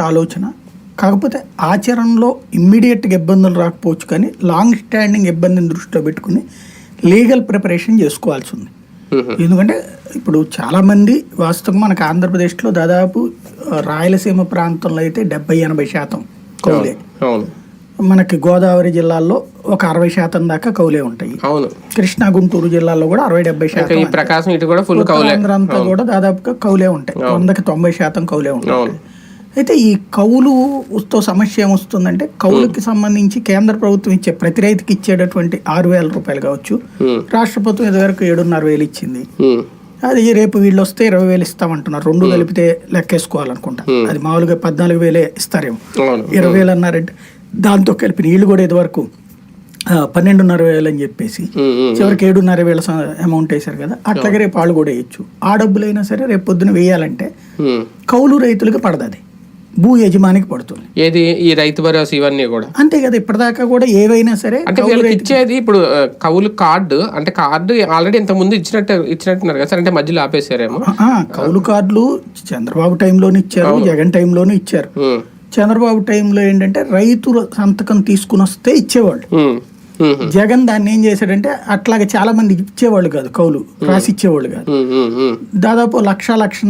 ఆలోచన. కాకపోతే ఆచరణలో ఇమ్మీడియట్గా ఇబ్బందులు రాకపోవచ్చు కానీ లాంగ్ స్టాండింగ్ ఇబ్బందిని దృష్టిలో పెట్టుకుని లీగల్ ప్రిపరేషన్ చేసుకోవాల్సి ఉంది. ఎందుకంటే ఇప్పుడు చాలామంది వాస్తవం మనకు ఆంధ్రప్రదేశ్లో దాదాపు రాయలసీమ ప్రాంతంలో అయితే డెబ్బై ఎనభై శాతం కౌలే. మనకి గోదావరి జిల్లాల్లో ఒక అరవై శాతం దాకా కౌలే ఉంటాయి. కృష్ణా గుంటూరు జిల్లాల్లో కూడా అరవై డెబ్బై శాతం ప్రకాశం ఇటు కూడా ఫుల్ కౌలే. ఆంధ్ర అంతా కూడా దాదాపుగా కౌలే ఉంటాయి. వందకి తొంభై శాతం కౌలే ఉంటాయి. అయితే ఈ కౌలుతో సమస్య ఏమొస్తుందంటే కౌలుకి సంబంధించి కేంద్ర ప్రభుత్వం ఇచ్చే ప్రతి రైతుకి ఇచ్చేటటువంటి ఆరు వేల రూపాయలు కావచ్చు. రాష్ట్ర ప్రభుత్వం ఇదివరకు ఏడున్నర వేలు ఇచ్చింది. అది రేపు వీళ్ళు వస్తే ఇరవై వేలు ఇస్తామంటున్నారు. రెండు కలిపితే లెక్కేసుకోవాలనుకుంటా. అది మామూలుగా పద్నాలుగు వేలే ఇస్తారేమో. ఇరవై వేలు అన్నారంటే దాంతో కలిపి వీళ్ళు కూడా ఇదివరకు పన్నెండున్నర వేలు అని చెప్పేసి. చివరికి ఏడున్నర వేల అమౌంట్ వేశారు కదా అట్లాగే రేపు వాళ్ళు కూడా వేయచ్చు. ఆ డబ్బులైనా సరే రేపు పొద్దున వేయాలంటే. కౌలు రైతులకు పడదు అది భూ యజమానికి పడుతుంది. ఏది? ఈ రైతు భరోసా ఇవన్నీ కూడా. అంతే కదా ఇప్పటిదాకా కూడా ఏవైనా సరే అంటే వీళ్ళకి ఇచ్చేది ఇప్పుడు కౌలు కార్డు అంటే కార్డు ఆల్రెడీ ఇంత ముందు ఇచ్చినట్టు ఇచ్చినట్టున్నారు కదా అంటే మధ్యలో ఆపేసారేమో ఆ, కౌలు కార్డులు చంద్రబాబు టైంలోనే ఇచ్చారు జగన్ టైంలోనే ఇచ్చారు. చంద్రబాబు టైంలో ఏంటంటే రైతుల సంతకం తీసుకుని వస్తే ఇచ్చేవాళ్ళు. జగన్ దాన్ని ఏం చేశాడంటే అట్లాగే చాలా మంది ఇచ్చేవాళ్ళు కాదు కౌలు రాసి ఇచ్చేవాళ్ళు కాదు. దాదాపు లక్ష లక్ష